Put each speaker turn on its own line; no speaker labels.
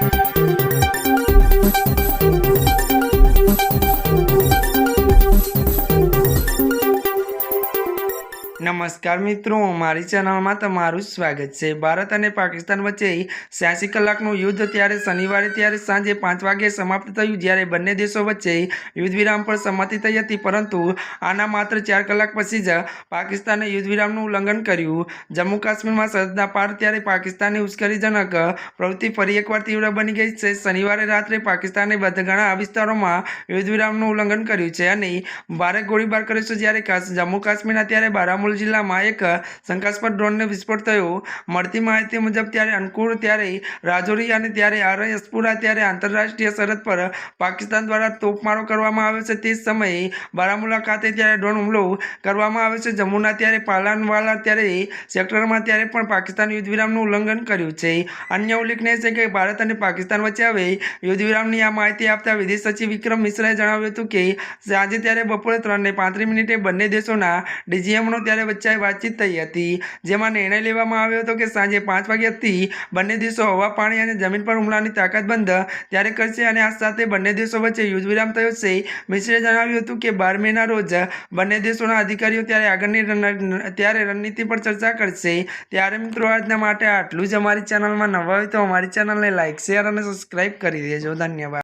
Thank you. નમસ્કાર મિત્રો, મારી ચેનલમાં તમારું સ્વાગત છે. ભારત અને પાકિસ્તાન વચ્ચે છ્યાસી કલાકનું યુદ્ધ ત્યારે શનિવારે ત્યારે સાંજે પાંચ વાગે સમાપ્ત થયું, જ્યારે બંને દેશો વચ્ચે યુદ્ધ વિરામ પર સંમતિ થઈ હતી. પરંતુ આના માત્ર ચાર કલાક પછી જ પાકિસ્તાને યુદ્ધ વિરામનું ઉલ્લંઘન કર્યું. જમ્મુ કાશ્મીરમાં સરહદના પાર ત્યારે પાકિસ્તાનની ઉશ્કેરીજનક પ્રવૃત્તિ ફરી એકવાર તીવ્ર બની ગઈ છે. શનિવારે રાત્રે પાકિસ્તાને ઘણા વિસ્તારોમાં યુદ્ધ વિરામનું ઉલ્લંઘન કર્યું છે અને ભારે ગોળીબાર કર્યો છે, જ્યારે જમ્મુ કાશ્મીરના ત્યારે બારામુલ જિલ્લામાં એક શંકાસ્પદ ડ્રોનને વિસ્ફોટ થયો. મળતી માહિતી મુજબ ત્યારે અનુકૂળ ત્યારે રાજૌરી અને ત્યારે આરએસપુરા ત્યારે આંતરરાષ્ટ્રીય સરહદ પર પાકિસ્તાન દ્વારા તોપમારો કરવામાં આવ્યો છે. તે જ સમયે બારામુલા ખાતે ત્યારે ડ્રોન હુમલો કરવામાં આવ્યો છે. જમ્મુના ત્યારે પાલાનવાલા ત્યારે સેક્ટરમાં ત્યારે પણ પાકિસ્તાન યુદ્ધવિરામનું ઉલ્લંઘન કર્યું છે. અન્ય ઉલ્લેખનીય છે કે ભારત અને પાકિસ્તાન વચ્ચે હવે યુદ્ધવિરામની આ માહિતી આપતા વિદેશ સચિવ વિક્રમ મિશ્રાએ જણાવ્યું હતું કે આજે ત્યારે બપોરે ત્રણને પાંત્રીસ મિનિટે બંને દેશોના ડીજીએમનો ત્યારે વચ્ચે વાતચીત થઈ હતી. જેમાં નિર્ણય લેવામાં આવ્યો હતો કે સાંજે પાંચ વાગ્યાથી બંને દેશો હવા, પાણી અને જમીન પર હુમલાની તાકાત બંધ ત્યારે કરશે અને આ સાથે બંને દેશો વચ્ચે યુદ્ધ વિરામ થયો છે. મિશ્રે જણાવ્યું હતું કે બાર મેના રોજ બંને દેશોના અધિકારીઓ ત્યારે આગળની ત્યારે રણનીતિ પર ચર્ચા કરશે. ત્યારે મિત્રો, આજના માટે આટલું જ. અમારી ચેનલમાં નવા હોય તો અમારી ચેનલને લાઇક શેર અને સબસ્ક્રાઇબ કરી દેજો. ધન્યવાદ.